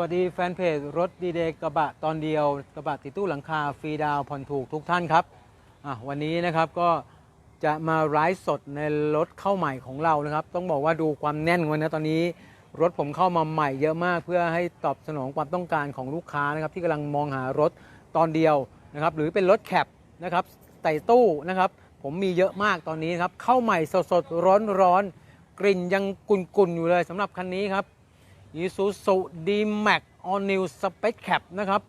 วัสดีแฟนเพจรถดีเดย์กระบะตอนเดียว กระบะติดตู้หลังคาฟรีดาวผ่อนถูกทุกท่านครับวันนี้นะครับก็จะมาไลฟ์สดในรถเข้าใหม่ของเรานะครับ ต้องบอกว่าดูความแน่นของมันนะตอนนี้ รถผมเข้ามาใหม่เยอะมาก เพื่อให้ตอบสนองความต้องการของลูกค้านะครับ ที่กำลังมองหารถตอนเดียวนะครับ หรือเป็นรถแคปนะครับใส่ตู้นะครับ ผมมีเยอะมากตอนนี้ครับเข้าใหม่สดๆร้อนๆกลิ่นยังกุ่นๆอยู่เลยสำหรับคันนี้ครับ Isuzu D-Max All New Space Cap นะครับ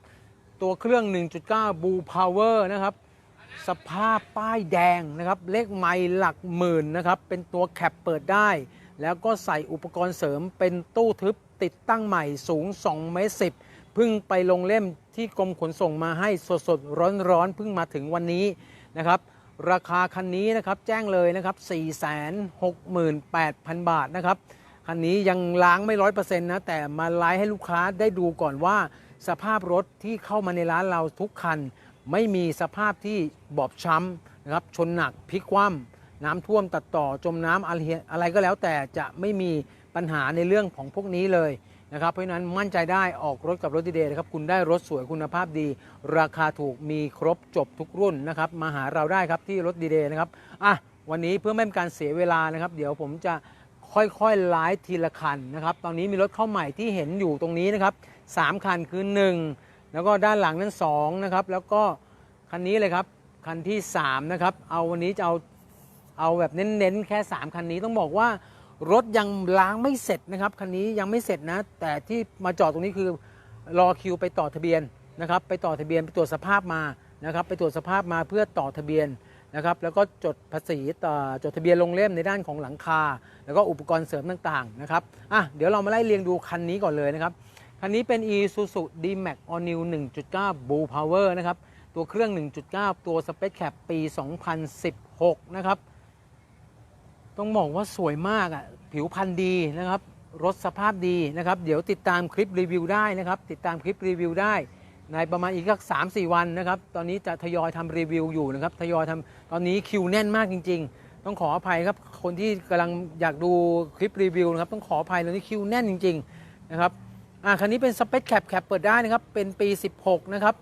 ตัวเครื่อง 1.9 Blue Power นะครับ สภาพป้ายแดงนะครับ เลขไมล์หลักหมื่นนะครับ เป็นตัวแคปเปิดได้ แล้วก็ใส่อุปกรณ์เสริมเป็นตู้ทึบติดตั้งใหม่สูง2เมตร10เพิ่งไปลงเล่มที่กรมขนส่งมาให้สดๆ ร้อนๆเพิ่งมาถึงวันนี้นะครับราคาคันนี้นะครับแจ้งเลยนะครับ 468,000 บาทนะครับ คันนี้ยังล้างไม่ร้อยเปอร์เซ็นต์นะแต่มาไลฟ์ให้ลูกค้าได้ดูก่อนว่า สภาพรถที่เข้ามาในร้านเราทุกคัน ไม่มีสภาพที่บอบช้ำนะครับชนหนักพลิกคว่ำน้ำท่วมตัดต่อจมน้ำอะไรอะไรก็แล้วแต่จะไม่มีปัญหาในเรื่องของพวกนี้เลยนะครับเพราะฉะนั้นมั่นใจได้ออกรถกับรถดีเดย์นะครับคุณได้รถสวยคุณภาพดี ราคาถูกมีครบจบทุกรุ่นนะครับมาหาเราได้ครับที่รถดีเดย์นะครับอะวันนี้เพื่อไม่เป็นการเสียเวลานะครับ เดี๋ยวผมจะ ค่อยๆไลฟ์ทีละคันนะครับ ตอนนี้มีรถเข้าใหม่ที่เห็นอยู่ตรงนี้นะครับ3คันคือ 1 แล้วก็ด้านหลังนั้น2นะครับ แล้วก็คันนี้เลยครับ คันที่ 3 นะครับ เอาวันนี้จะเอาเอาแบบเน้นๆ แค่ 3 คันนี้ต้องบอกว่ารถยังล้างไม่เสร็จนะครับ คันนี้ยังไม่เสร็จนะ แต่ที่มาจอดตรงนี้คือรอคิวไปต่อทะเบียนนะครับ ไปต่อทะเบียนไปตรวจสภาพมานะครับ ไปตรวจสภาพมาเพื่อต่อทะเบียน นะครับแล้วก็จดภาษีต่อจดทะเบียนลงเล่มในด้านของหลังคา แล้วก็อุปกรณ์เสริมต่างๆนะครับอะเดี๋ยวเรามาไล่เรียงดูคันนี้ก่อนเลยนะครับ คันนี้เป็น Isuzu D-Max All New 1.9 Blue Power นะครับตัวเครื่อง 1.9 ตัว Space Cap ปี 2016 นะครับต้องบอกว่าสวยมากอะผิวพรรณดีนะครับรถสภาพดีนะครับ เดี๋ยวติดตามคลิปรีวิวได้นะครับ ติดตามคลิปรีวิวได้ ในประมาณอีกสักสามสี่วันนะครับ ตอนนี้จะทยอยทำรีวิวอยู่นะครับ ทยอยทำตอนนี้คิวแน่นมากจริง ๆ ต้องขออภัยครับ คนที่กำลังอยากดูคลิปรีวิวนะครับ ต้องขออภัยตอนนี้คิวแน่นจริง ๆ นะครับ อ่าคันนี้เป็นสเปคแคปแคปเปิดได้นะครับ เป็นปี 16 นะครับ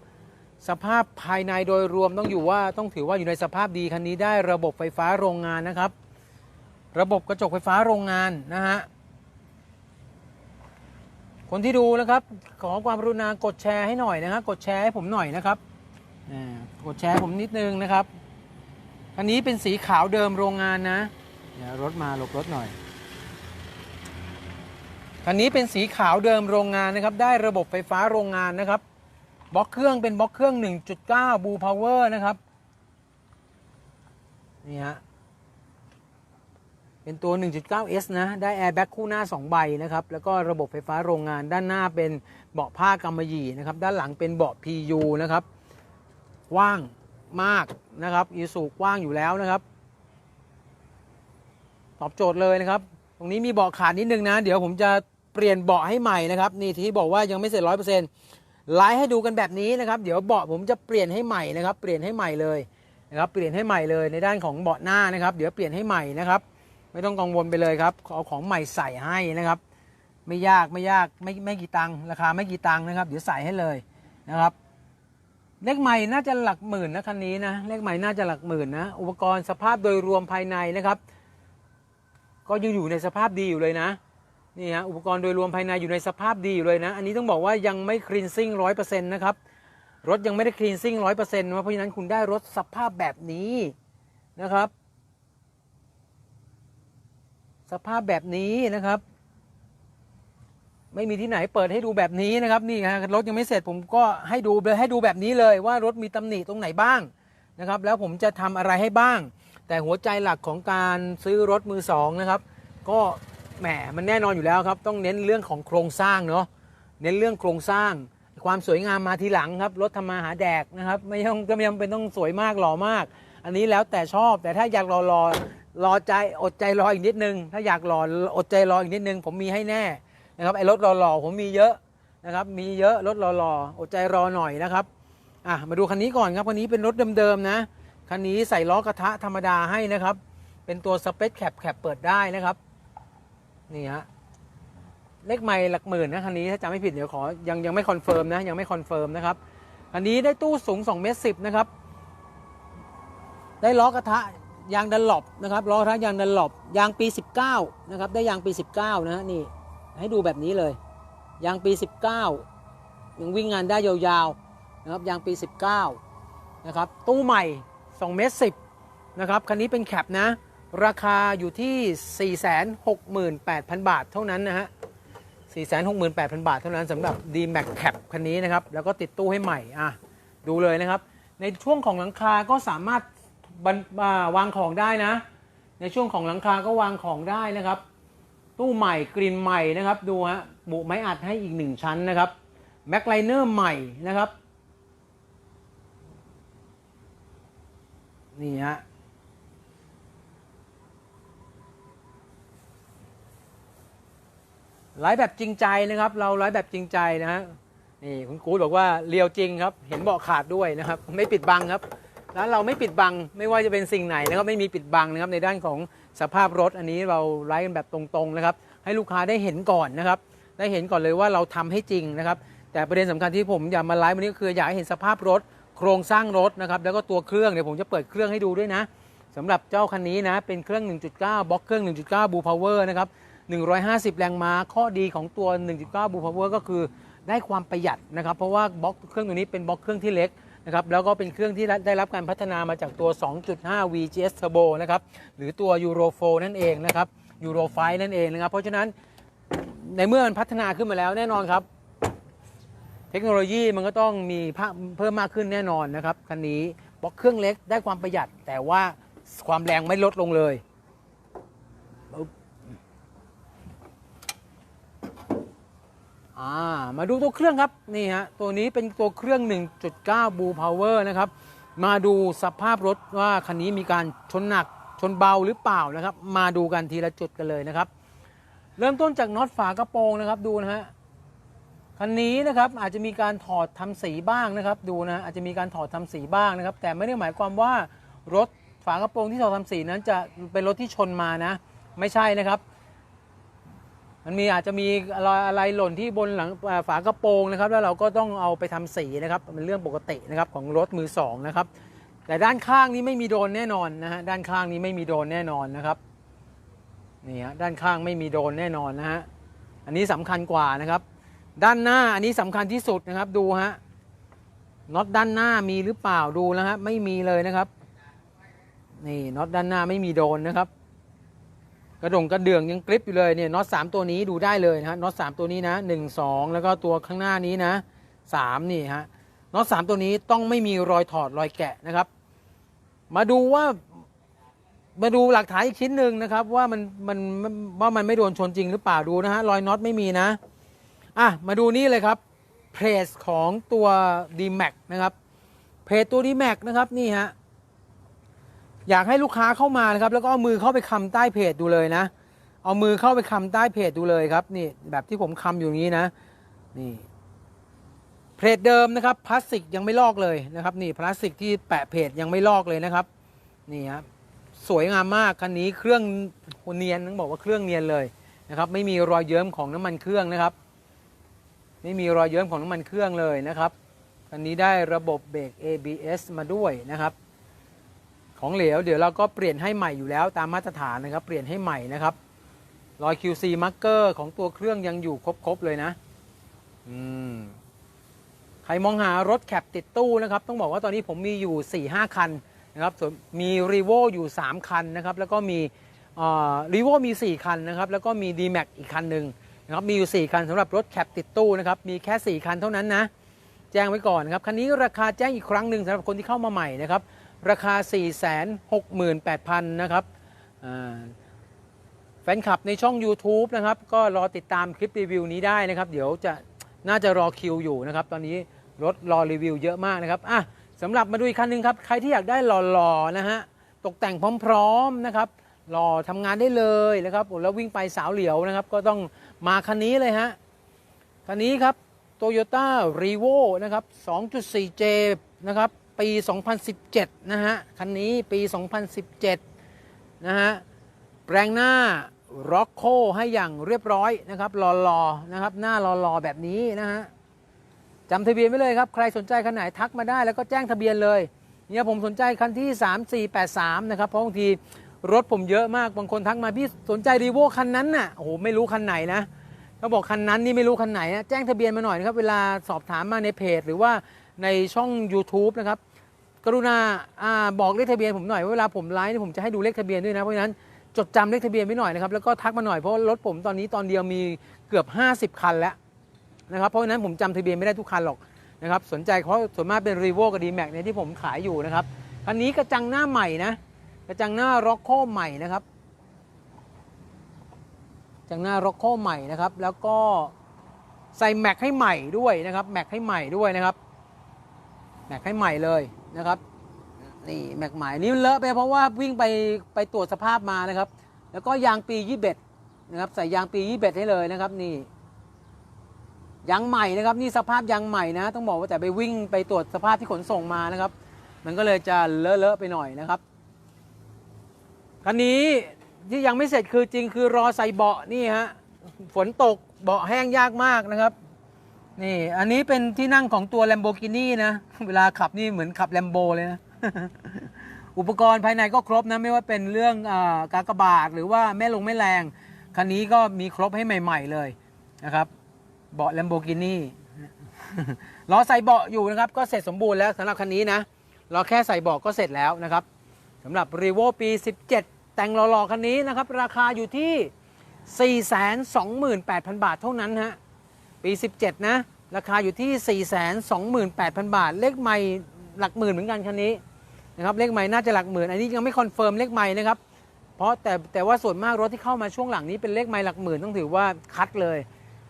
สภาพภายในโดยรวมต้องอยู่ว่าต้องถือว่าอยู่ในสภาพดีคันนี้ได้ระบบไฟฟ้าโรงงานนะครับ ระบบกระจกไฟฟ้าโรงงานนะฮะ คนที่ดูนะครับ ขอความกรุณากดแชร์ให้หน่อยนะครับ กดแชร์ให้ผมหน่อยนะครับกดแชร์ผมนิดนึงนะครับคันนี้เป็นสีขาวเดิมโรงงานนะเดี๋ยวรถมาหลบรถหน่อยคันนี้เป็นสีขาวเดิมโรงงานนะครับ ได้ระบบไฟฟ้าโรงงานนะครับ บล็อกเครื่องเป็นบล็อกเครื่อง 1.9 Blue Power นะครับ นี่ฮะ เป็นตัว 1.9S นะ ได้แอร์แบ็กคู่หน้า 2 ใบนะครับ แล้วก็ระบบไฟฟ้าโรงงานด้านหน้าเป็นเบาะผ้ากำมะหยี่นะครับ ด้านหลังเป็นเบาะ PU นะครับกว้างมากนะครับอีสูกว้างอยู่แล้วนะครับ ตอบโจทย์เลยนะครับ ตรงนี้มีเบาะขาดนิดนึงนะ เดี๋ยวผมจะเปลี่ยนเบาะให้ใหม่นะครับ นี่ที่บอกว่ายังไม่เสร็จร้อยเปอร์เซ็นต์ไลฟ์ให้ดูกันแบบนี้นะครับ เดี๋ยวเบาะผมจะเปลี่ยนให้ใหม่นะครับ เปลี่ยนให้ใหม่เลยนะครับ เปลี่ยนให้ใหม่เลยในด้านของเบาะหน้านะครับ เดี๋ยวเปลี่ยนให้ใหม่นะครับ ไม่ต้องกังวลไปเลยครับเอาของใหม่ใส่ให้นะครับ ไม่ยากไม่ยากไม่ไม่กี่ตังค์ราคาไม่กี่ตังค์นะครับเดี๋ยวใส่ให้เลยนะครับเลขใหม่น่าจะหลักหมื่นนะคันนี้นะเลขใหม่น่าจะหลักหมื่นนะอุปกรณ์สภาพโดยรวมภายในนะครับ ก็ยังอยู่ในสภาพดีอยู่เลยนะนี่ฮะอุปกรณ์โดยรวมภายในอยู่ในสภาพดีอยู่เลยนะ อันนี้ต้องบอกว่ายังไม่คลีนซิ่งร้อยเปอร์เซ็นต์นะครับรถยังไม่ได้คลีนซิ่งร้อยเปอร์เซ็นต์เพราะฉะนั้นคุณได้รถสภาพแบบนี้นะครับ ภาพแบบนี้นะครับ ไม่มีที่ไหนเปิดให้ดูแบบนี้นะครับ นี่ฮะรถยังไม่เสร็จผมก็ให้ดูเลยให้ดูแบบนี้เลยว่ารถมีตำหนิตรงไหนบ้างนะครับ แล้วผมจะทำอะไรให้บ้าง แต่หัวใจหลักของการซื้อรถมือสองนะครับ ก็แหมมันแน่นอนอยู่แล้วครับ ต้องเน้นเรื่องของโครงสร้างเนาะเน้นเรื่องโครงสร้าง ความสวยงามมาทีหลังครับรถทำมาหาแดกนะครับ ไม่ต้องก็ไม่จำเป็นต้องสวยมากหล่อมาก อันนี้แล้วแต่ชอบแต่ถ้าอยากรอรอ รอใจอดใจรออีกนิดนึง ถ้าอยากรออดใจรออีกนิดนึง ผมมีให้แน่นะครับไอ้รถรอรอผมมีเยอะนะครับ มีเยอะรถรอรออดใจรอหน่อยนะครับอะมาดูคันนี้ก่อนครับคันนี้เป็นรถเดิมๆนะคันนี้ใส่ล้อกระทะธรรมดาให้นะครับ เป็นตัวสเปซแคปแคปเปิดได้นะครับนี่ฮะเลขไม่หลักหมื่นนะคันนี้ถ้าจำไม่ผิดเดี๋ยวขอยังยังไม่คอนเฟิร์มนะยังไม่คอนเฟิร์มนะครับคันนี้ได้ตู้สูง2เมตรสินะครับได้ล้อกระทะ ยางดันหลบนะครับล้อกระทะยางดันหลบยางปี 19 นะครับ ได้ยางปี 19 นะฮะนี่ให้ดูแบบนี้เลย ยางปี 19 ยังวิ่งงานได้ยาวๆนะครับยางปี 19 นะครับ ตู้ใหม่2เมตร10 นะครับ คันนี้เป็นแคปนะ ราคาอยู่ที่ 468,000 บาทเท่านั้นนะฮะ 468,000 บาทเท่านั้นสำหรับ D Max Cap คันนี้นะครับ แล้วก็ติดตู้ให้ใหม่อะดูเลยนะครับ ในช่วงของหลังคาก็สามารถ บรรอ่าวางของได้นะ ในช่วงของหลังคาก็วางของได้นะครับ ตู้ใหม่กรีนใหม่นะครับ ดูฮะบุไม้อัดให้อีกหนึ่งชั้นนะครับแม็กไลเนอร์ใหม่นะครับนี่ฮะไลฟ์แบบจริงใจนะครับ เราไลฟ์แบบจริงใจนะฮะนี่คุณกู๊ดบอกว่าเรียวจริงครับ เห็นเบาะขาดด้วยนะครับ ไม่ปิดบังครับ แล้วเราไม่ปิดบังไม่ว่าจะเป็นสิ่งไหนนะครับไม่มีปิดบังนะครับในด้านของสภาพรถอันนี้เราไลฟ์กันแบบตรงๆนะครับให้ลูกค้าได้เห็นก่อนนะครับได้เห็นก่อนเลยว่าเราทำให้จริงนะครับแต่ประเด็นสำคัญที่ผมอยากมาไลฟ์วันนี้ก็คืออยากให้เห็นสภาพรถ โครงสร้างรถนะครับแล้วก็ตัวเครื่องเดี๋ยวผมจะเปิดเครื่องให้ดูด้วยนะสำหรับเจ้าคันนี้นะเป็นเครื่อง 1.9 บล็อกเครื่อง 1.9 Blue Power นะครับ150 แรงม้าข้อดีของตัว 1.9 Blue Power ก็คือได้ความประหยัดนะครับเพราะว่าบล็อกเครื่องตัวนี้เป็นบล็อกเครื่องที่เล็ก นะครับแล้วก็เป็นเครื่องที่ได้รับการพัฒนามาจากตัว 2.5 VGS Turbo นะครับหรือตัว Euro 4นั่นเองนะครับ Euro 5นั่นเองนะครับ เพราะฉะนั้นในเมื่อมันพัฒนาขึ้นมาแล้วแน่นอนครับ เทคโนโลยีมันก็ต้องมีเพิ่มมากขึ้นแน่นอนนะครับคันนี้บล็อกเครื่องเล็กได้ความประหยัดแต่ว่าความแรงไม่ลดลงเลย อ่ามาดูตัวเครื่องครับนี่ฮะตัวนี้เป็นตัวเครื่อง 1.9 Blue Power นะครับมาดูสภาพรถว่าคันนี้มีการชนหนักชนเบาหรือเปล่านะครับ มาดูกันทีละจุดกันเลยนะครับ เริ่มต้นจากน็อตฝากระโปรงนะครับดูนะฮะคันนี้นะครับอาจจะมีการถอดทำสีบ้างนะครับ ดูนะอาจจะมีการถอดทำสีบ้างนะครับ แต่ไม่ได้หมายความว่ารถฝากระโปรงที่ถอดทำสีนั้นจะเป็นรถที่ชนมานะ ไม่ใช่นะครับ มันมีอาจจะมีอะไรอะไรหล่นที่บนหลังฝากระโปรงนะครับ แล้วเราก็ต้องเอาไปทำสีนะครับเป็นเรื่องปกตินะครับของรถมือสองนะครับแต่ด้านข้างนี้ไม่มีโดนแน่นอนนะฮะด้านข้างนี้ไม่มีโดนแน่นอนนะครับนี่ฮะด้านข้างไม่มีโดนแน่นอนนะฮะอันนี้สำคัญกว่านะครับ ด้านหน้าอันนี้สำคัญที่สุดนะครับดูฮะน็อตด้านหน้ามีหรือเปล่าดูนะฮะไม่มีเลยนะครับ นี่น็อตด้านหน้าไม่มีโดนนะครับ กระดงกระเดื่องยังกริปอยู่เลยเนี่ยน็อตสามตัวนี้ดูได้เลยนะฮะน็อตสามตัวนี้นะหนึ่งสองแล้วก็ตัวข้างหน้านี้นะสามนี่ฮะน็อตสามตัวนี้ต้องไม่มีรอยถอดรอยแกะนะครับ มาดูว่ามาดูหลักฐานอีกชิ้นหนึ่งนะครับ ว่ามันมันว่ามันไม่โดนชนจริงหรือเปล่าดูนะฮะรอยน็อตไม่มีนะอะมาดูนี่เลยครับเพจของตัว d m a x นะครับเพจตัว d m a x นะครับนี่ฮะ อยากให้ลูกค้าเข้ามานะครับ แล้วก็เอามือเข้าไปคำใต้เพจดูเลยนะ เอามือเข้าไปคำใต้เพจดูเลยครับ นี่แบบที่ผมคำอยู่นี้นะ นี่เพจเดิมนะครับพลาสติกยังไม่ลอกเลยนะครับ นี่พลาสติกที่แปะเพจยังไม่ลอกเลยนะครับ นี่ครับสวยงามมากคันนี้เครื่องเนียนต้องบอกว่าเครื่องเนียนเลยนะครับ ไม่มีรอยเยิ้มของน้ำมันเครื่องนะครับ ไม่มีรอยเยิ้มของน้ำมันเครื่องเลยนะครับคันนี้ได้ระบบเบรก ABS มาด้วยนะครับ ของเหลว เดี๋ยวเราก็เปลี่ยนให้ใหม่อยู่แล้วตามมาตรฐานนะครับ เปลี่ยนให้ใหม่นะครับ รอย QC marker ของตัวเครื่องยังอยู่ครบๆเลยนะ อืม ใครมองหารถแคปติดตู้นะครับ ต้องบอกว่าตอนนี้ผมมีอยู่4-5คันนะครับส่วนมีรีโวอยู่ 3 คันนะครับ แล้วก็มีรีโวมี 4 คันนะครับ แล้วก็มี d m a x อีกคันหนึ่งนะครับ มีอยู่ 4 คันสำหรับรถแคปติดตู้นะครับ มีแค่ 4 คันเท่านั้นนะ แจ้งไว้ก่อนนะครับ คันนี้ราคาแจ้งอีกครั้งหนึ่งสำหรับคนที่เข้ามาใหม่นะครับ ราคา 468,000 นะครับแฟนคลับในช่อง YouTube นะครับ ก็รอติดตามคลิปรีวิวนี้ได้นะครับ เดี๋ยวจะน่าจะรอคิวอยู่นะครับ ตอนนี้รถรอรีวิวเยอะมากนะครับอะสำหรับมาดูอีกคันหนึ่งครับ ใครที่อยากได้หล่อๆนะฮะตกแต่งพร้อมๆนะครับหล่อทำงานได้เลยนะครับแล้ววิ่งไปสาวเหลียวนะครับ ก็ต้องมาคันนี้เลยฮะคันนี้ครับ Toyota r e v o นะครับ 2.4J นะครับ ปี 2017 นะฮะ คันนี้ปี 2017 นะฮะ แปลงหน้าร็อกโคให้อย่างเรียบร้อยนะครับรอๆนะครับ หน้ารอๆแบบนี้นะฮะจำทะเบียนไว้เลยครับ ใครสนใจคันไหนทักมาได้แล้วก็แจ้งทะเบียนเลยเนี่ยผมสนใจคันที่ 3483 นะครับ เพราะบางทีรถผมเยอะมาก บางคนทักมาพี่สนใจรีโวคันนั้นน่ะโอ้โหไม่รู้คันไหนนะเขาบอกคันนั้นนี่ไม่รู้คันไหนนะแจ้งทะเบียนมาหน่อยนะครับ เวลาสอบถามมาในเพจ หรือว่า ในช่อง YouTube นะครับ กรุณาอาบอกเลขทะเบียนผมหน่อยเวลาผมไลฟ์นี่ผมจะให้ดูเลขทะเบียนด้วยนะ เพราะฉะนั้นจดจำเลขทะเบียนไว้หน่อยนะครับ แล้วก็ทักมาหน่อยเพราะรถผมตอนนี้ตอนเดียวมีเกือบ 50 คันแล้วนะครับ เพราะฉะนั้นผมจำทะเบียนไม่ได้ทุกคันหรอกนะครับ สนใจเพราะส่วนมากเป็นรีโวกับดีแม็กเนี่ยที่ผมขายอยู่นะครับคันนี้กระจังหน้าใหม่นะ กระจังหน้าร็อกโคใหม่นะครับกระจังหน้าร็อกโคใหม่นะครับ แล้วก็ใส่แม็กให้ใหม่ด้วยนะครับ แม็กให้ใหม่ด้วยนะครับ แม็กให้ใหม่เลยนะครับนี่แม็กใหม่นี่มันเลอะไปเพราะว่าวิ่งไปไปตรวจสภาพมานะครับ แล้วก็ยางปี 21 นะครับ ใส่ยางปี 21 ให้เลยนะครับนี่ยางใหม่นะครับนี่สภาพยางใหม่นะ ต้องบอกว่าแต่ไปวิ่งไปตรวจสภาพที่ขนส่งมานะครับ มันก็เลยจะเลอะๆไปหน่อยนะครับคันนี้ที่ยังไม่เสร็จคือจริงคือรอใส่เบาะนี่ฮะฝนตกเบาะแห้งยากมากนะครับ นี่อันนี้เป็นที่นั่งของตัว Lamborghini นะ เวลาขับนี่เหมือนขับ Lambo เลยนะ อุปกรณ์ภายในก็ครบนะ ไม่ว่าเป็นเรื่องอกากบาทหรือว่าแม่ลงแม่แรง คันนี้ก็มีครบให้ใหม่ๆเลยนะครับเบาะ Lamborghini รอใส่เบาะอยู่นะครับ ก็เสร็จสมบูรณ์แล้วสำหรับคันนี้นะรอแค่ใส่เบาะก็เสร็จแล้วนะครับสำหรับ r e v o ปี 17 แต่งหล่อๆคันนี้นะครับ ราคาอยู่ที่ 428,000 บาทเท่านั้นฮะ ปี 17 นะ ราคาอยู่ที่ 428,000 บาท เลขใหม่หลักหมื่นเหมือนกันคันนี้นะครับเลขใหม่น่าจะหลักหมื่น อันนี้ยังไม่คอนเฟิร์มเลขใหม่นะครับ เพราะแต่แต่ว่าส่วนมากรถที่เข้ามาช่วงหลังนี้เป็นเลขใหม่หลักหมื่นต้องถือว่าคัดเลย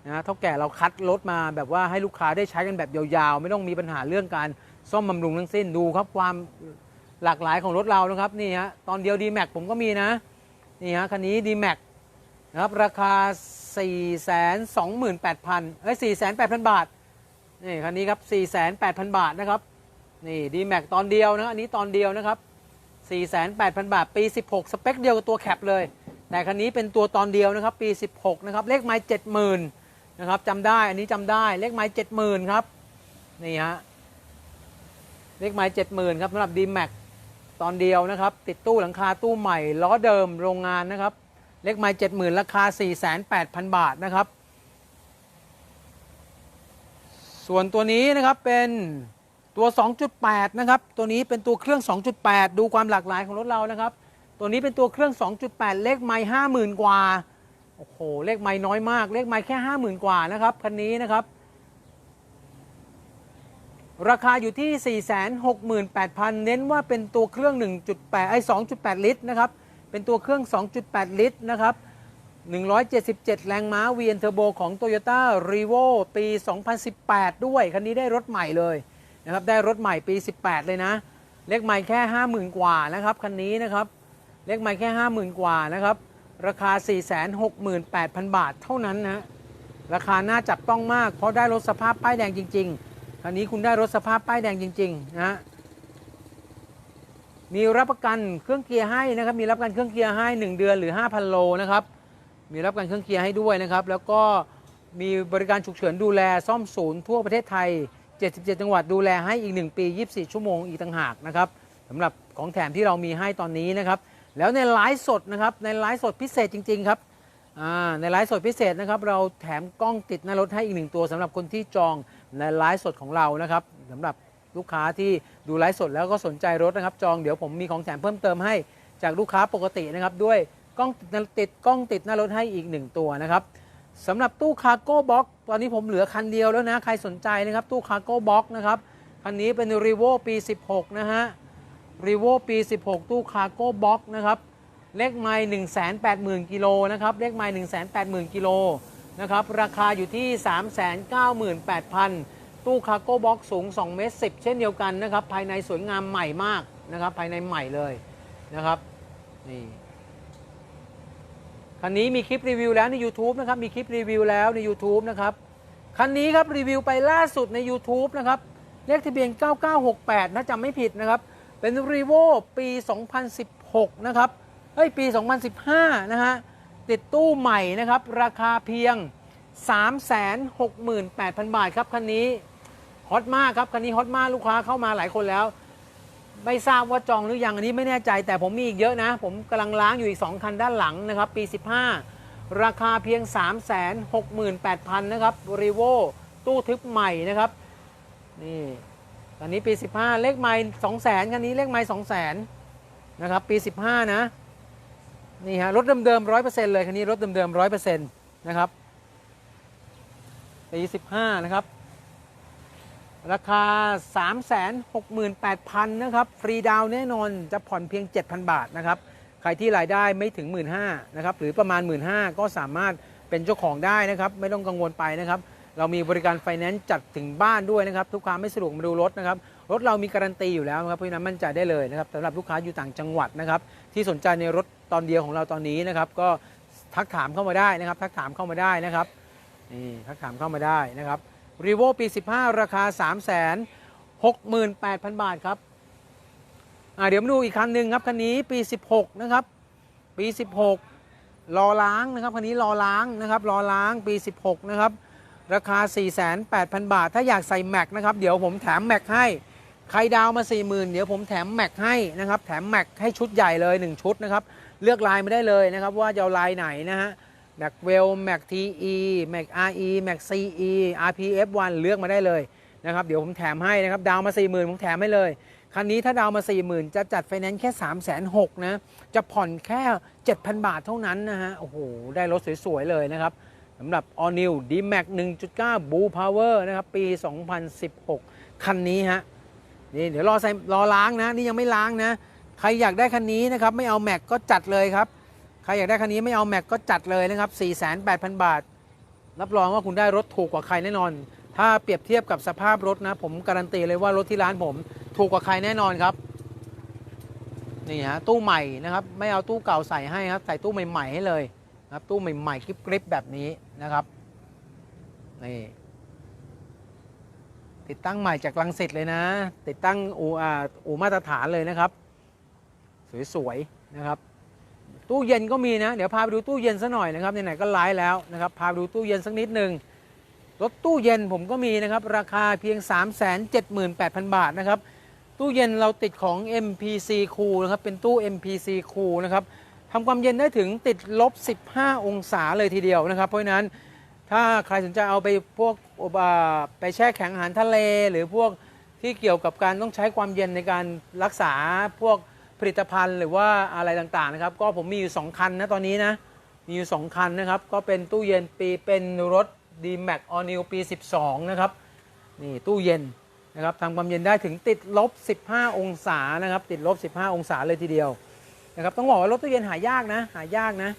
นะเท่าแก่เราคัดรถมาแบบว่าให้ลูกค้าได้ใช้กันแบบยาวๆ ไม่ต้องมีปัญหาเรื่องการซ่อมบำรุงทั้งสิ้นดูครับความหลากหลายของรถเรานะครับนี่ฮะตอนเดียวดีแม็กผมก็มีนะนี่ฮะคันนี้ดีแม็กนะครับราคา 428,000เอ้ย48,000 บาท นี่คันนี้ครับ 48,000 บาทนะครับ นี่ดีแม็กตอนเดียวนะ อันนี้ตอนเดียวนะครับ 48,000 บาท ปี 16 สเปคเดียวกับตัวแคปเลย แต่คันนี้เป็นตัวตอนเดียวนะครับ ปี 16 นะครับ เลขไม้70,000 นะครับจำได้ อันนี้จำได้ เลขไม้70,000 ครับ นี่ฮะ เลขไม้70,000 ครับสำหรับ d m a x ตอนเดียวนะครับ ติดตู้หลังคาตู้ใหม่ ล้อเดิม โรงงานนะครับ เลขไม้70,000ราคา 4 8 0 0 0 บาทนะครับ ส่วนตัวนี้นะครับเป็นตัว 2.8 นะครับ ตัวนี้เป็นตัวเครื่อง 2.8 ดูความหลากหลายของรถเรานะครับ ตัวนี้เป็นตัวเครื่อง 2.8 เลขไม้50,000 กว่า โอ้โห เลขไม้น้อยมาก เลขไม้แค่ 50,000 กว่านะครับ คันนี้นะครับ ราคาอยู่ที่ 468,000 เน้นว่าเป็นตัวเครื่อง 1.8 ไอ้ 2.8 ลิตรนะครับ เป็นตัวเครื่อง 2.8 ลิตรนะครับ 177 แรงม้า VN Turbo ของ Toyota r e v o ปี 2018 ด้วย คันนี้ได้รถใหม่เลยนะครับ ได้รถใหม่ปี 18 เลยนะ เลขใหม่แค่ 50,000 กว่านะครับ คันนี้นะครับ เลขใหม่แค่ 50,000 กว่านะครับ ราคา 468,000 บาทเท่านั้นนะ ราคาน่าจับต้องมาก เพราะได้รถสภาพป้ายแดงจริง ๆ คันนี้คุณได้รถสภาพป้ายแดงจริง ๆ นะ มีรับประกันเครื่องเกียร์ให้นะครับ มีรับประกันเครื่องเกียร์ให้ 1 เดือนหรือ 5,000 โลนะครับ มีรับประกันเครื่องเกียร์ให้ด้วยนะครับ แล้วก็มีบริการฉุกเฉินดูแลซ่อมศูนย์ทั่วประเทศไทย 77 จังหวัดดูแลให้อีก 1 ปี 24 ชั่วโมงอีกต่างหากนะครับสำหรับของแถมที่เรามีให้ตอนนี้นะครับ แล้วในไลฟ์สดนะครับ ในไลฟ์สดพิเศษจริง ๆ ครับในไลฟ์สดพิเศษนะครับ เราแถมกล้องติดหน้ารถให้อีกหนึ่งตัวสำหรับคนที่จองในไลฟ์สดของเรานะครับสำหรับ ลูกค้าที่ดูไลฟ์สดแล้วก็สนใจรถนะครับจองเดี๋ยวผมมีของแถมเพิ่มเติมให้จากลูกค้าปกตินะครับด้วยกล้องติดกล้องติดหน้ารถให้อีกหนึ่งตัวนะครับสำหรับตู้คาร์โก้บ็อกตอนนี้ผมเหลือคันเดียวแล้วนะใครสนใจนะครับตู้คาร์โก้บ็อกนะครับคันนี้เป็นรีโวปี 16 นะฮะรีโวปี 16 ตู้คาร์โก้บ็อกนะครับเลขไมล์180,000กิโลนะครับเลขไมล์180,000กิโลนะครับราคาอยู่ที่ 398,000 ตู้คาร์โก้บ็อกสูง 2 เมตร 10 เช่นเดียวกันนะครับ ภายในสวยงามใหม่มากนะครับ ภายในใหม่เลยนะครับ นี่คันนี้มีคลิปรีวิวแล้วใน YouTube นะครับ มีคลิปรีวิวแล้วใน YouTube นะครับ คันนี้ครับรีวิวไปล่าสุดใน YouTube นะครับ เลขทะเบียน 9968 นะจำไม่ผิดนะครับ เป็นรีโวปี 2016 นะครับ เฮ้ย ปี 2015 นะฮะ ติดตู้ใหม่นะครับ ราคาเพียง368,000 บาทครับ คันนี้ ฮอตมากครับคันนี้ฮอตมากลูกค้าเข้ามาหลายคนแล้ว ไม่ทราบว่าจองหรือยังอันนี้ไม่แน่ใจ แต่ผมมีอีกเยอะนะ ผมกำลังล้างอยู่อีก 2 คันด้านหลังนะครับ ปี 15 ราคาเพียง 368,000นะครับรีโวตู้ทึบใหม่นะครับ นี่คันนี้ปี 15 เลขไม้200,000คันนี้เลขไม้200,000นะครับ ปี 15 นะนี่ฮะรถเดิมๆร้อยเปอร์เซ็นต์เลยคันนี้รถเดิมๆร้อยเปอร์เซ็นต์นะครับปี15นะครับ ราคา 368,000นะครับฟรีดาวน์แน่นอนจะผ่อนเพียง 7,000 บาทนะครับใครที่รายได้ไม่ถึง 1 5ื่นนะครับหรือประมาณ 1 5ื่นก็สามารถเป็นเจ้าของได้นะครับไม่ต้องกังวลไปนะครับเรามีบริการไฟแนนซ์จัดถึงบ้านด้วยนะครับทุกความไม่สะดวกมาดูรถนะครับรถเรามีการันตีอยู่แล้วนะครับเพราะฉะนั้นมั่นใจได้เลยนะครับสำหรับลูกค้าอยู่ต่างจังหวัดนะครับที่สนใจในรถตอนเดียวของเราตอนนี้นะครับก็ทักถามเข้ามาได้นะครับ ทักถามเข้ามาได้นะครับนี่ทักถามเข้ามาได้นะครับ รีโวปี 15 ราคา 3 68,000 บาทครับอ่าเดี๋ยวมาดูอีกคันหนึ่งครับ คันนี้ปี 16 นะครับ ปี 16 รอล้างนะครับ คันนี้รอล้างนะครับ รอล้างปี 16 นะครับ ราคา 48,000 บาท ถ้าอยากใส่แม็กนะครับ เดี๋ยวผมแถมแม็กให้ ใครดาวมา 40,000 เดี๋ยวผมแถมแม็กให้นะครับ แถมแม็กให้ชุดใหญ่เลย 1 ชุดนะครับ เลือกลายไม่ได้เลยนะครับ ว่าจะเอาลายไหนนะฮะ แม็กเวลแม็กทีอีแม็กอาร์อีแม็กซีอีอาร์พีเอฟวันเลือกมาได้เลยนะครับเดี๋ยวผมแถมให้นะครับดาวมา 40,000 ผมแถมให้เลย คันนี้ถ้าดาวมา 40,000 จะจัดไฟแนนซ์แค่ 3 6 0 0 0นะจะผ่อนแค่ 7,000 บาทเท่านั้นนะฮะโอ้โห ได้รถสวย ๆ เลยนะครับสำหรับ All New D-Max 1.9 Blue Power นะครับปี 2016 คันนี้ฮะนี่เดี๋ยวรอใส่รอล้างนะ นี่ยังไม่ล้างนะ ใครอยากได้คันนี้นะครับ ไม่เอาแม็กก็จัดเลยครับ ใครอยากได้คันนี้ไม่เอาแม็กก็จัดเลยนะครับ 48,000 บาท รับรองว่าคุณได้รถถูกกว่าใครแน่นอน ถ้าเปรียบเทียบกับสภาพรถนะ ผมการันตีเลยว่ารถที่ร้านผม ถูกกว่าใครแน่นอนครับ นี่ฮะตู้ใหม่นะครับ ไม่เอาตู้เก่าใส่ให้ครับ ใส่ตู้ใหม่ ๆ ให้เลยครับตู้ใหม่ๆกริบๆแบบนี้นะครับนี่ติดตั้งใหม่จากลังสิตเลยนะ ติดตั้งอูอ่าอูมาตรฐานเลยนะครับ สวยๆนะครับ ตู้เย็นก็มีนะ เดี๋ยวพาไปดูตู้เย็นซะหน่อยนะครับไหนๆก็ไลฟ์แล้วนะครับ พาไปดูตู้เย็นสักนิดหนึ่งรถตู้เย็นผมก็มีนะครับ ราคาเพียง 378,000 บาทนะครับ ตู้เย็นเราติดของ MPC Cool นะครับ เป็นตู้ MPC Cool นะครับทำความเย็นได้ถึงติดลบ 15 องศาเลยทีเดียวนะครับ เพราะนั้นถ้าใครสนใจเอาไปพวกไปแช่แข็งอาหารทะเล หรือพวกที่เกี่ยวกับการต้องใช้ความเย็นในการรักษาพวก ผลิตภัณฑ์หรือว่าอะไรต่างๆนะครับ ก็ผมมีอยู่ 2 คันนะตอนนี้นะ มีอยู่ 2 คันนะครับ ก็เป็นตู้เย็นปีเป็นรถ D-Max All New ปี 12 นะครับ นี่ตู้เย็นนะครับทำความเย็นได้ถึงติดลบ 15 องศานะครับ ติดลบ 15 องศาเลยทีเดียวนะครับ ต้องบอกว่ารถตู้เย็นหายากนะ หายากนะ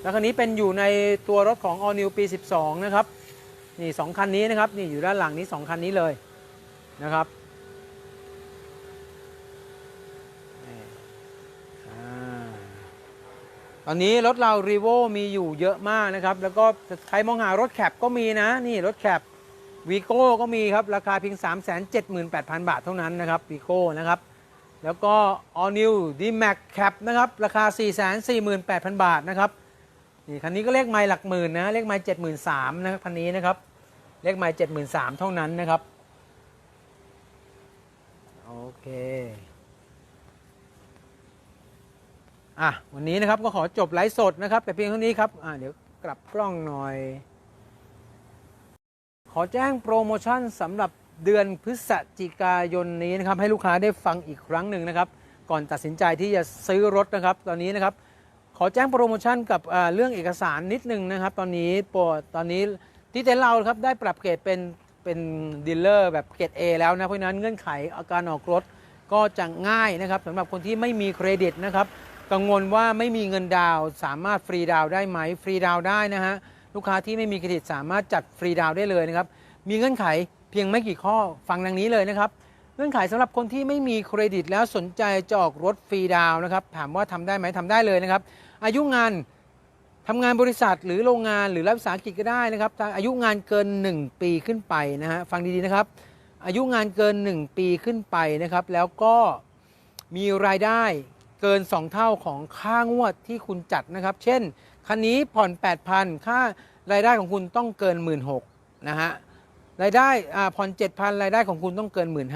แล้วคันนี้เป็นอยู่ในตัวรถของ All New ปี 12 นะครับ นี่สองคันนี้นะครับ นี่อยู่ด้านหลังนี้ 2 คันนี้เลยนะครับนี่อ่า ตอนนี้รถเรารีโวมีอยู่เยอะมากนะครับ แล้วก็ใครมองหารถแคปก็มีนะ นี่รถแคปวีโก้ก็มีครับ ราคาเพียง 378,000 บาทเท่านั้นนะครับวีโก้นะครับ แล้วก็ All New D-Max Cap นะครับ ราคา 448,000 บาทนะครับ นี่คันนี้ก็เลขไมล์หลักหมื่นนะ เลขไมล์เจ็ดหมื่นสามนะครับคันนี้นะครับ เลขไมล์เจ็ดหมื่นสามเท่านั้นนะครับ โอเค อะวันนี้นะครับก็ขอจบไลฟ์สดนะครับ แต่เพียงเท่านี้ครับอะเดี๋ยวกลับกล้องหน่อย ขอแจ้งโปรโมชั่นสำหรับเดือนพฤศจิกายนนี้นะครับ ให้ลูกค้าได้ฟังอีกครั้งหนึ่งนะครับ ก่อนตัดสินใจที่จะซื้อรถนะครับ ตอนนี้นะครับ ขอแจ้งโปรโมชั่นกับเรื่องเอกสารนิดนึงนะครับ ตอนนี้โปรตอนนี้ที่เต็นเราครับได้ปรับเกรดเป็นเป็นดีลเลอร์แบบเกรด A แล้วนะเพราะฉะนั้นเงื่อนไขอาการออกรถก็จะง่ายนะครับสำหรับคนที่ไม่มีเครดิตนะครับ กังวลว่าไม่มีเงินดาวสามารถฟรีดาวได้ไหมฟรีดาวได้นะฮะลูกค้าที่ไม่มีเครดิตสามารถจัดฟรีดาวได้เลยนะครับมีเงื่อนไขเพียงไม่กี่ข้อฟังดังนี้เลยนะครับเงื่อนไขสำหรับคนที่ไม่มีเครดิตแล้วสนใจจะออกรถฟรีดาวนะครับถามว่าทำได้ไหมทำได้เลยนะครับ อายุงานทำงานบริษัทหรือโรงงานหรือรัฐวิสาหกิจก็ได้นะครับอายุงานเกิน 1 ปีขึ้นไปนะฮะฟังดีๆนะครับ อายุงานเกิน 1 ปีขึ้นไปนะครับ แล้วก็มีรายได้ เกิน 2 เท่าของค่างวดที่คุณจัดนะครับ เช่น คันนี้ผ่อน 8,000 ค่ารายได้ของคุณต้องเกิน 1 6ื่นนะฮะรายได้อ่าผ่อน 7,000 รายได้ของคุณต้องเกิน 1 5ื่น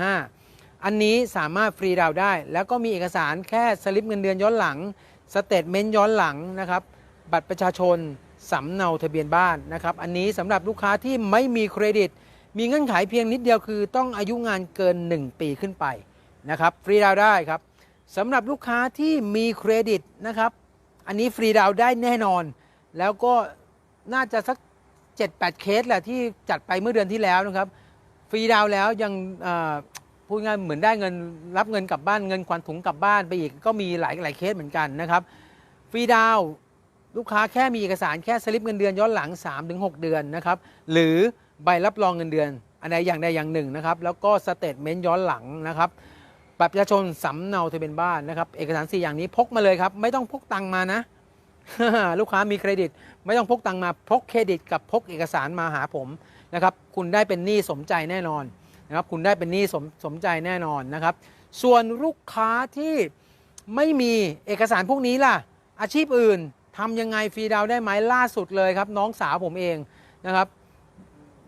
อันนี้สามารถฟรีดาวน์ได้ แล้วก็มีเอกสารแค่สลิปเงินเดือนย้อนหลังสเตทเมนต์ย้อนหลังนะครับ บัตรประชาชนสำเนาทะเบียนบ้านนะครับ อันนี้สำหรับลูกค้าที่ไม่มีเครดิต มีเงื่อนไขเพียงนิดเดียวคือต้องอายุงานเกิน 1 ปีขึ้นไปนะครับ ฟรีดาวน์ได้ครับ สำหรับลูกค้าที่มีเครดิตนะครับ อันนี้ฟรีดาวได้แน่นอน แล้วก็น่าจะสัก 7-8 เคสแหละที่จัดไปเมื่อเดือนที่แล้วนะครับ ฟรีดาวแล้วยังพูดง่ายเหมือนได้เงินรับเงินกลับบ้านเงินควันถุงกลับบ้านไปอีกก็มีหลายหลายเคสเหมือนกันนะครับ ฟรีดาวลูกค้าแค่มีเอกสารแค่สลิปเงินเดือนย้อนหลัง 3-6 เดือนนะครับหรือใบรับรองเงินเดือน อันใดอย่างใดอย่างหนึ่งนะครับ แล้วก็สเตทเมนต์ย้อนหลังนะครับ บัตรประชาชนสำเนาทะเบียนบ้านนะครับ เอกสาร4อย่างนี้พกมาเลยครับ ไม่ต้องพกตังมานะ ลูกค้ามีเครดิต ไม่ต้องพกตังมาพกเครดิต กับพกเอกสารมาหาผมนะครับ คุณได้เป็นหนี้สมใจแน่นอนนะครับ คุณได้เป็นหนี้สมสมใจแน่นอนนะครับ ส่วนลูกค้าที่ไม่มีเอกสารพวกนี้ล่ะ อาชีพอื่นทำยังไงฟรีดาวได้ไหมล่าสุดเลยครับ น้องสาวผมเองนะครับ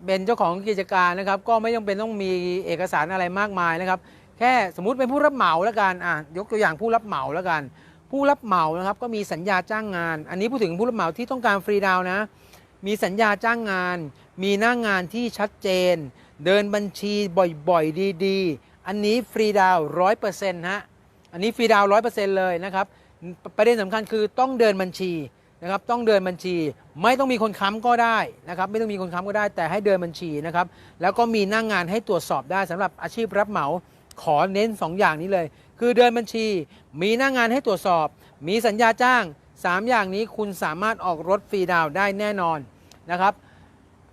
เป็นเจ้าของกิจการนะครับ ก็ไม่จำเป็นต้องมีเอกสารอะไรมากมายนะครับ แค่สมมติเป็นผู้รับเหมาแล้วกันอะยกตัวอย่างผู้รับเหมาแล้วกัน ผู้รับเหมานะครับก็มีสัญญาจ้างงาน อันนี้พูดถึงผู้รับเหมาที่ต้องการฟรีดาวนะ มีสัญญาจ้างงาน มีหน้างานที่ชัดเจน เดินบัญชีบ่อยๆ ดีๆ อันนี้ฟรีดาวร้อยเปอร์เซ็นต์ฮะอันนี้ฟรีดาวร้อยเปอร์เซ็นต์เลยนะครับประเด็นสำคัญคือต้องเดินบัญชีนะครับต้องเดินบัญชี ไม่ต้องมีคนค้ำก็ได้นะครับไม่ต้องมีคนค้ำก็ได้แต่ให้เดินบัญชีนะครับแล้วก็มีหน้างงานให้ตรวจสอบได้สำหรับอาชีพรับเหมา ขอเน้น 2 อย่างนี้เลย คือเดินบัญชี มีหน้างงานให้ตรวจสอบ มีสัญญาจ้าง 3 อย่างนี้คุณสามารถออกรถฟรีดาวได้แน่นอนนะครับ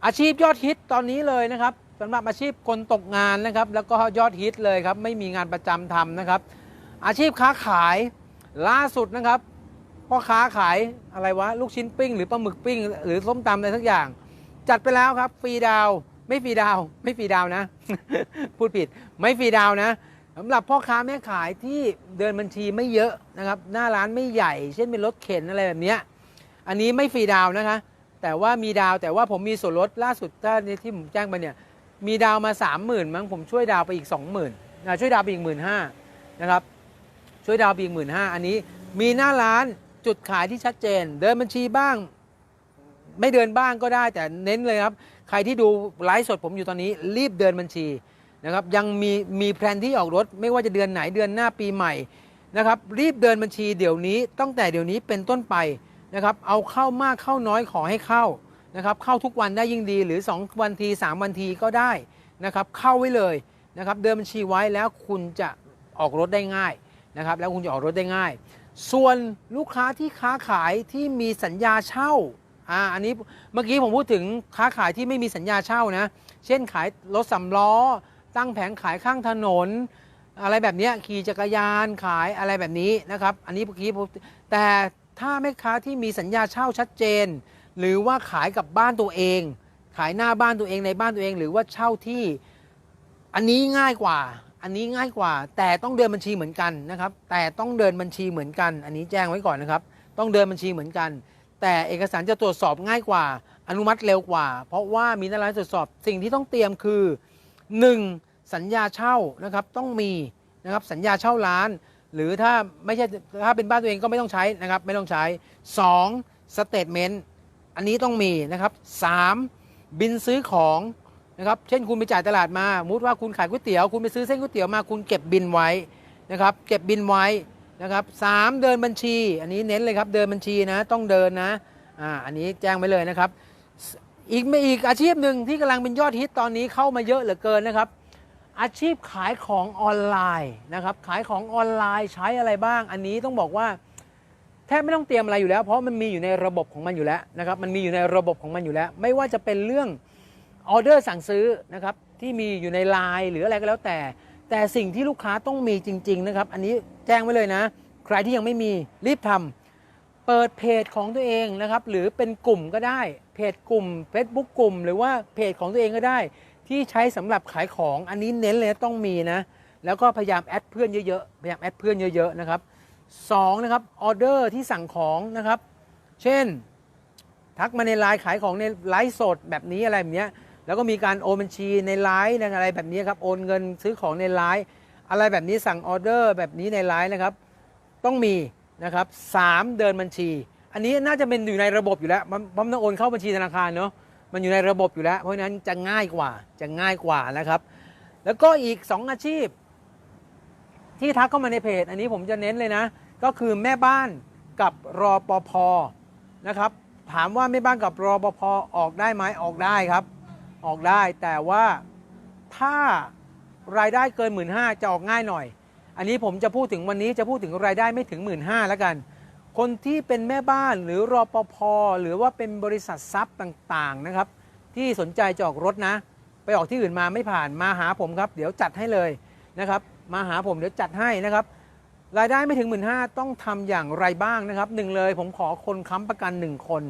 อาชีพยอดฮิตตอนนี้เลยนะครับสำหรับอาชีพคนตกงานนะครับ แล้วก็ยอดฮิตเลยครับ ไม่มีงานประจำทำนะครับ อาชีพค้าขายล่าสุดนะครับพ่อค้าขายอะไรวะลูกชิ้นปิ้ง หรือปลาหมึกปิ้ง หรือส้มตำอะไรสักอย่าง จัดไปแล้วครับฟรีดาว ไม่ฟรีดาวไม่ฟรีดาวนะ พูดผิดไม่ฟรีดาวนะสำหรับพ่อค้าแม่ขายที่เดินบัญชีไม่เยอะนะครับ หน้าร้านไม่ใหญ่ เช่นเป็นรถเข็นอะไรแบบนี้อันนี้ไม่ฟรีดาวนะคะ แต่ว่ามีดาวแต่ว่าผมมีส่วนลดล่าสุดถ้าที่ผมแจ้งไปเนี่ยมีดาวมา 30,000มั้งผมช่วยดาวไปอีก 20,000นะช่วยดาวไปอีก1 5ื่นนะครับช่วยดาวไปอีกหมื่นห้าอันนี้มีหน้าร้านจุดขายที่ชัดเจน เดินบัญชีบ้าง ไม่เดินบ้างก็ได้แต่เน้นเลยครับ ใครที่ดูไลฟ์สดผมอยู่ตอนนี้รีบเดินบัญชีนะครับยังมีมีแพลนที่ออกรถ ไม่ว่าจะเดือนไหนเดือนหน้าปีใหม่นะครับรีบเดินบัญชีเดี๋ยวนี้ตั้งแต่เดี๋ยวนี้เป็นต้นไปนะครับเอาเข้ามากเข้าน้อยขอให้เข้านะครับเข้าทุกวันได้ยิ่งดีหรือ 2 วันที 3 วันทีก็ได้นะครับเข้าไว้เลยนะครับเดินบัญชีไว้แล้วคุณจะออกรถได้ง่ายนะครับแล้วคุณจะออกรถได้ง่าย ส่วนลูกค้าที่ค้าขายที่มีสัญญาเช่า อ่าอันนี้เมื่อกี้ผมพูดถึงค้าขายที่ไม่มีสัญญาเช่านะ เช่นขายรถสำล้อ ตั้งแผงขายข้างถนน อะไรแบบเนี้ยขี่จักรยานขายอะไรแบบนี้นะครับ อันนี้เมื่อกี้ผมแต่ถ้าแม่ค้าที่มีสัญญาเช่าชัดเจน หรือว่าขายกับบ้านตัวเอง ขายหน้าบ้านตัวเองในบ้านตัวเอง หรือว่าเช่าที่อันนี้ง่ายกว่า อันนี้ง่ายกว่า แต่ต้องเดินบัญชีเหมือนกันนะครับ แต่ต้องเดินบัญชีเหมือนกัน อันนี้แจ้งไว้ก่อนนะครับ ต้องเดินบัญชีเหมือนกัน แต่เอกสารจะตรวจสอบง่ายกว่า อนุมัติเร็วกว่า เพราะว่ามีหน้าร้านตรวจสอบสิ่งที่ต้องเตรียมคือ 1. สัญญาเช่านะครับต้องมีนะครับสัญญาเช่าร้าน หรือถ้าไม่ใช่ถ้าเป็นบ้านตัวเองก็ไม่ต้องใช้นะครับไม่ต้องใช้ 2. สเตทเมนต์อันนี้ต้องมีนะครับ 3. บินซื้อของนะครับเช่นคุณไปจ่ายตลาดมามุดว่าคุณขายก๋วยเตี๋ยวคุณไปซื้อเส้นก๋วยเตี๋ยวมาคุณเก็บบินไว้นะครับเก็บบินไว้ นะครับสามเดินบัญชี อันนี้เน้นเลยครับเดินบัญชีนะต้องเดินนะอ่าอันนี้แจ้งไว้เลยนะครับ อีกไม่อีกอาชีพหนึ่งที่กำลังเป็นยอดฮิตตอนนี้เข้ามาเยอะเหลือเกินนะครับ อาชีพขายของออนไลน์นะครับขายของออนไลน์ใช้อะไรบ้าง อันนี้ต้องบอกว่าแทบไม่ต้องเตรียมอะไรอยู่แล้ว เพราะมันมีอยู่ในระบบของมันอยู่แล้วนะครับมันมีอยู่ในระบบของมันอยู่แล้ว ไม่ว่าจะเป็นเรื่องออเดอร์สั่งซื้อนะครับที่มีอยู่ในไลน์หรืออะไรก็แล้วแต่ แต่สิ่งที่ลูกค้าต้องมีจริง ๆ นะครับ อันนี้แจ้งไว้เลยนะ ใครที่ยังไม่มีรีบทำเปิดเพจของตัวเองนะครับ หรือเป็นกลุ่มก็ได้ เพจกลุ่ม Facebook กลุ่ม หรือว่าเพจของตัวเองก็ได้ ที่ใช้สำหรับขายของ อันนี้เน้นเลยต้องมีนะ แล้วก็พยายามแอดเพื่อนเยอะๆ พยายามแอดเพื่อนเยอะๆ นะครับ2นะครับ ออเดอร์ที่สั่งของนะครับ เช่น ทักมาในไลน์ขายของในไลฟ์สดแบบนี้อะไรแบบเนี้ย แล้วก็มีการโอนบัญชีในไลน์อะไรแบบนี้ครับโอนเงินซื้อของในไลน์อะไรแบบนี้สั่งออเดอร์แบบนี้ในไลน์นะครับ ต้องมีนะครับสามเดินบัญชี อันนี้น่าจะเป็นอยู่ในระบบอยู่แล้วมันมันต้องโอนเข้าบัญชีธนาคารเนาะมันอยู่ในระบบอยู่แล้ว เพราะฉะนั้นจะง่ายกว่าจะง่ายกว่านะครับ แล้วก็อีก 2 อาชีพ ที่ทักเข้ามาในเพจ อันนี้ผมจะเน้นเลยนะ ก็คือแม่บ้านกับรอปภนะครับ ถามว่าแม่บ้านกับรอปภออกได้ไหมออกได้ครับ ออกได้แต่ว่าถ้ารายได้เกิน 1 5ื่นจะออกง่ายหน่อย อันนี้ผมจะพูดถึงวันนี้จะพูดถึงรายได้ไม่ถึง 1 5ื่นแล้วกัน คนที่เป็นแม่บ้านหรือรอปภหรือว่าเป็นบริษัททรัพย์ต่างๆนะครับ ที่สนใจจะออกรถนะ ไปออกที่อื่นมาไม่ผ่านมาหาผมครับ เดี๋ยวจัดให้เลยนะครับ มาหาผมเดี๋ยวจัดให้นะครับ รายได้ไม่ถึง 1 5ื่นต้องทำอย่างไรบ้างนะครับหนึ่งเลยผมขอคนค้ำประกัน 1 คน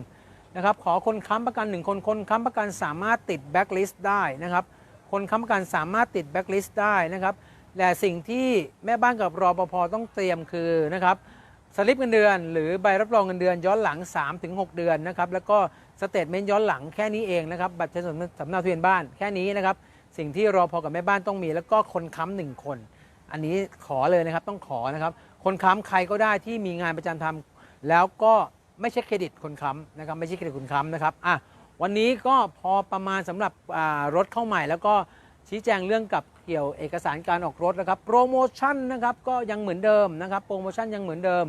นะครับขอคนค้ำประกัน 1 คนคนค้ำประกันสามารถติดแบ็กลิสต์ได้นะครับคนค้ำประกันสามารถติดแบ็กลิสต์ได้นะครับแต่สิ่งที่แม่บ้านกับรอปภต้องเตรียมคือนะครับสลิปเงินเดือน หรือใบรับรองเงินเดือนย้อนหลัง 3-6 เดือนนะครับแล้วก็สเตทเมนต์ย้อนหลังแค่นี้เองนะครับบัตรประชาชนสำเนาทะเบียนบ้านแค่นี้นะครับสิ่งที่รอพอกับแม่บ้านต้องมี แล้วก็คนค้ำหนึ่งคน อันนี้ขอเลยนะครับต้องขอนะครับคนค้ำใครก็ได้ที่มีงานประจำทำแล้วก็ ไม่ใช่เครดิตคนค้ำนะครับไม่ใช่เครดิตคนค้ำนะครับอะวันนี้ก็พอประมาณสำหรับรถเข้าใหม่ แล้วก็ชี้แจงเรื่องกับเกี่ยวเอกสารการออกรถนะครับโปรโมชั่นนะครับก็ยังเหมือนเดิมนะครับโปรโมชั่นยังเหมือนเดิม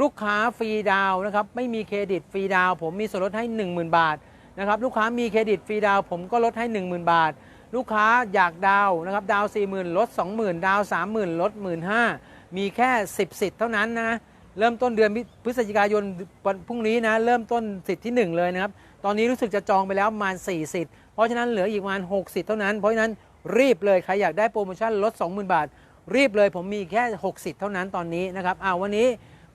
ลูกค้าฟรีดาวนะครับไม่มีเครดิตฟรีดาวผมมีส่วนลดให้ 10,000 บาทนะครับลูกค้ามีเครดิตฟรีดาวผมก็ลดให้ 10,000 บาท ลูกค้าอยากดาวนะครับดาว 40,000 ลด 20,000 ดาว 30,000 ลด 15,000 มีแค่ 10 สิทธิ์เท่านั้นนะ เริ่มต้นเดือนพฤศจิกายนวันพรุ่งนี้นะเริ่มต้นสิทธิ์ที่ 1 เลยนะครับ ตอนนี้รู้สึกจะจองไปแล้วประมาณ4สิทธิ์เพราะฉะนั้นเหลืออีกประมาณ6สิทธิ์เท่านั้น เพราะฉะนั้นรีบเลยใครอยากได้โปรโมชั่นลด 20,000 บาท รีบเลยผมมีแค่6สิทธิ์เท่านั้นตอนนี้นะครับอ้าววันนี้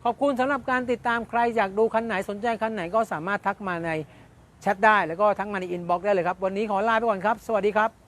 ขอบคุณสำหรับการติดตามใครอยากดูคันไหนสนใจคันไหนก็สามารถทักมาในแชทได้แล้วก็ทักมาในอินบ็อกซ์ได้เลยครับวันนี้ขอลาไปก่อนครับ สวัสดีครับ